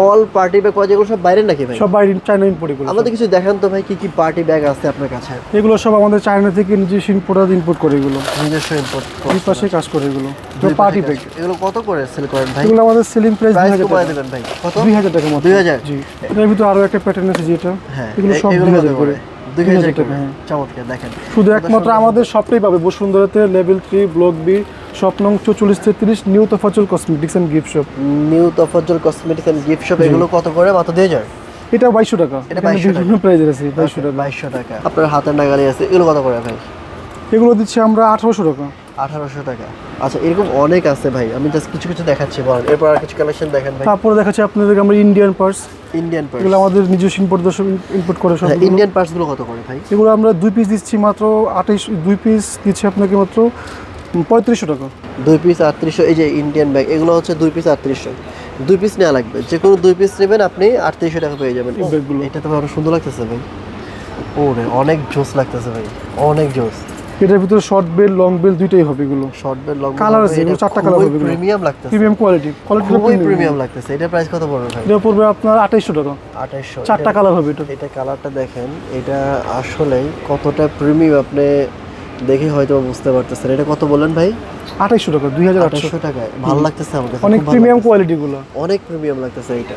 All party bag পাওয়া যায় সব বাইরে নাকি ভাই? সব বাইরে চায়না ইম্পোর্ট এগুলো আমাদের কিছু দেখান তো ভাই কি কি পার্টি ব্যাগ আছে আপনার কাছে? এগুলো সব আমাদের চায়না থেকে নিজস্ব ইম্পোর্টার ইম্পোর্ট করে এগুলো। নিজস্ব ইম্পোর্ট দুই পাশে কাজ করে এগুলো। পার্টি ব্যাগ এগুলো কত করে সেল করেন ভাই? এগুলো আমাদের সেলিং প্রাইস দুই প্রাইস হাজার কমায় টাকা। দেবেন ভাই। কত? দুই হাজার টাকা মতো। 2000? জি। ভিতরে আরও একটা প্যাটার্ন আছে যেটা। হ্যাঁ এগুলো সব এগুলো দুই কত হাজার করে? দুই দুই হাজার হাজার টাকা, করে। হ্যাঁ। চমৎকার দেখেন। শুধু একমাত্র আমাদের সবটাই পাবে। বসুন্ধরাতে লেভেল থ্রি ব্লক বি স্বপ্নং চৌচল্লিশ তেত্রিশ new Tofazzal cosmetics and gift shop. New Tofazzal cosmetics and gift shop এগুলো কত করে? মাত্র দুই হাজার। এটা বাইশশো টাকা। এটা এখানে 2200 বিভিন্ন প্রাইজের আছে বাইশশো টাকা। বাইশশো টাকা। আপনার হাতের নাগালি আছে এগুলো কত করে ভাই? এগুলো দিচ্ছি আমরা আঠারোশো টাকা। আঠারোশো টাকা। আচ্ছা এরকম অনেক আছে ভাই আমি জাস্ট কিছু কিছু দেখাচ্ছি বলেন। এরপর আর কিছু কালেকশন দেখেন ভাই। তারপরে দেখাচ্ছি আপনাদেরকে আমরা ইন্ডিয়ান পার্স ইন্ডিয়ান পার্স এগুলো আমাদের নিজস্ব ইম্পোর্ট দর্শক ইম্পোর্ট করে সব ইন্ডিয়ান পার্সগুলো কত করে ভাই? এগুলো আমরা দুই পিস দিচ্ছি মাত্র আঠাইশ দুই পিস দিচ্ছি আপনাকে মাত্র পঁয়ত্রিশশো টাকা। দুই পিস আটত্রিশশো এই যে ইন্ডিয়ান ব্যাগ এগুলো হচ্ছে দুই পিস আটত্রিশশো। দুই পিস নেওয়া লাগবে যে কোনো দুই পিস নেবেন আপনি আটত্রিশশো টাকা পেয়ে যাবেন। এটা তো আরও সুন্দর লাগতেছে ভাই। ও রে অনেক জোস লাগতেছে ভাই অনেক জোস। এটার ভিতরে শর্ট বেল লং বেল দুইটাই হবে এগুলো। শর্ট বেল লং কালার আছে, এগুলো চারটা colour হবে। প্রিমিয়াম লাগতেছে। প্রিমিয়াম কোয়ালিটি কোয়ালিটি খুবই প্রিমিয়াম লাগতেছে এটা প্রাইস কত পড়বে ভাই? এটা পড়বে আপনার আঠাইশশো টাকা। আঠাইশশো চারটা কালার হবে এটা। এটা কালারটা দেখেন এটা আসলে কতটা প্রিমিয়াম আপনি দেখে হয়তো বুঝতে পারতেছেন। এটা কত বলেন ভাই? আঠাইশশো টাকা দুই হাজার আঠাইশশো টাকায়। ভালো লাগতেছে আমাকে অনেক প্রিমিয়াম কোয়ালিটি গুলো। অনেক প্রিমিয়াম লাগতেছে এটা